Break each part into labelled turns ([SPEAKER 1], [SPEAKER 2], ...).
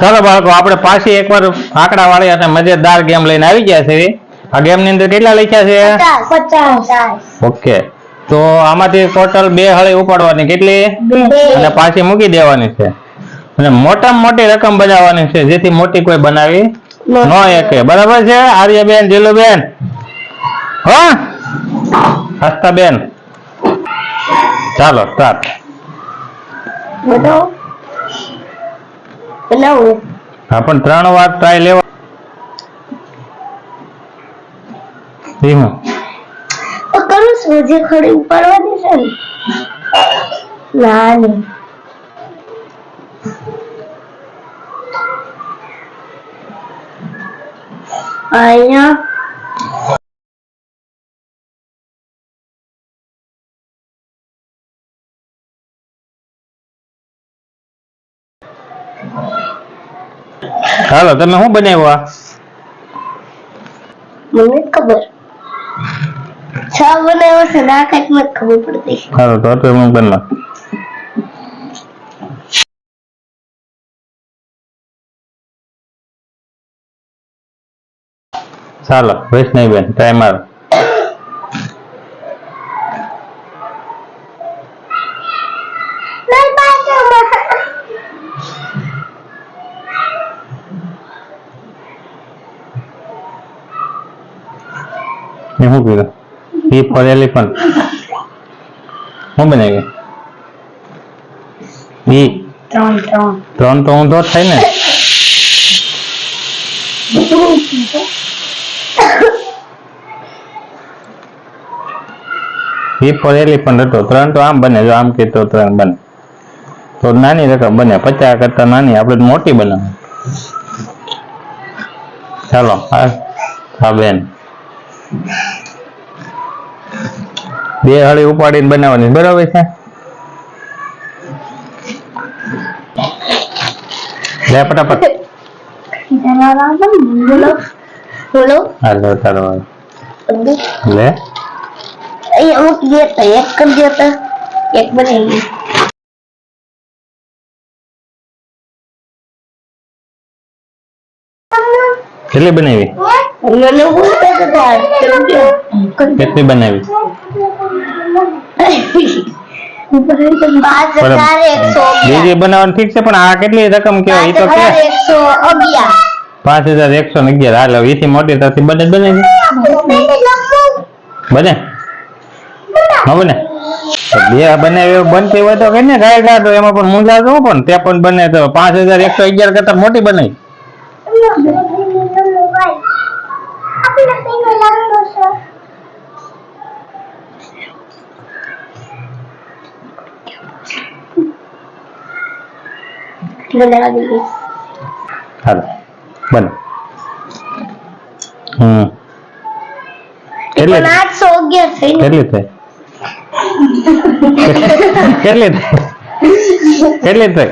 [SPEAKER 1] ચાલો બાળકો આપણે પાછી એકવાર આંકડા વાળી અને મજેદાર ગેમ લઈને આવી ગયા છે આ ગેમની અંદર કેટલા લખ્યા છે? ઓકે. તો આમાંથી ટોટલ બે હળી ઉપાડવાની કેટલી? અને પાછી મૂકી દેવાની છે. અને મોટામાં મોટી રકમ બનાવવાની છે જેથી મોટી કોઈ બનાવી ન શકે. બરાબર છે આર્યબેન જીલુબેન? હો? હસ્તાબેન ચાલો સ્ટાર્ટ
[SPEAKER 2] બનાવો
[SPEAKER 1] હા પણ ત્રણ વાર ટ્રાય લેવા. ધીમું.
[SPEAKER 2] કરું છું જે ખડી ઉપાડવાની છે ને. ના નહીં અહીંયા
[SPEAKER 1] ચાલો તમે શું બનાવ્યું આ?
[SPEAKER 2] મને ખબર. છ બનાવ્યો છે ના કંઈક મને ખબર પડતી
[SPEAKER 1] ચાલો તો બનવા ચાલો વૈષ્ણવીબેન ટાઈમ મારો એ શું કીધું E for elephant. શું બનાવી ઈ
[SPEAKER 2] ત્રણ
[SPEAKER 1] તો ઊંધો જ થાય ને ઈ ફોર એલિફન્ટ હતો ત્રણ તો આમ બને જો આમ કે ત્રણ બને તો નાની રકમ બને પચાસ કરતા નાની આપણે મોટી બનાવે ચાલો હા હા બેન બે હળી ઉપાડીને બનાવવાની બરાબર છે લે ફટાફટ
[SPEAKER 2] બોલો બોલો
[SPEAKER 1] હાલો ચાલો
[SPEAKER 2] બધું
[SPEAKER 1] લે
[SPEAKER 2] અહીંયા મૂકી દે તો એક કરી દે તો એક બનાવી
[SPEAKER 1] કેટલી બનાવી
[SPEAKER 2] મને બોલતા હતા
[SPEAKER 1] કેટલી બનાવી
[SPEAKER 2] પાંચ બનાવી
[SPEAKER 1] બીજી બનાવવાનું ઠીક છે પણ આ કેટલી રકમ કેવાય તો કે
[SPEAKER 2] પાંચ હજાર એકસો
[SPEAKER 1] ને અગિયાર હાલ એથી મોટી ત્યાંથી બને બને બને ન બને બે બનાવી બનતી હોય તો કઈ ને ગાય તો એમાં પણ મૂંઝા તો પણ તે પણ બને તો પાંચ હજાર એકસો અગિયાર કરતા મોટી બનાવી હાલો બને હમ. કેટલી
[SPEAKER 2] આઠસો અગિયાર થઈ
[SPEAKER 1] કેટલી થઈ? કેટલી થઈ? કેટલી થઈ?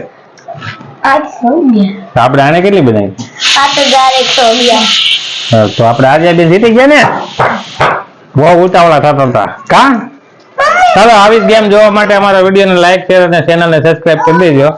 [SPEAKER 2] આઠસો અગિયાર.
[SPEAKER 1] તો આપણે આને કેટલી બનાવી?
[SPEAKER 2] પાંચ હજાર એકસો અગિયાર.
[SPEAKER 1] તો આપણે આજે બે જીતી ગયા ને? બહુ ઉતાવળા થતા હતા. કા? ચાલો આવી ગેમ જોવા માટે અમારા વિડીયોને લાઈક શેર અને ચેનલને સબસ્ક્રાઇબ કરી દેજો.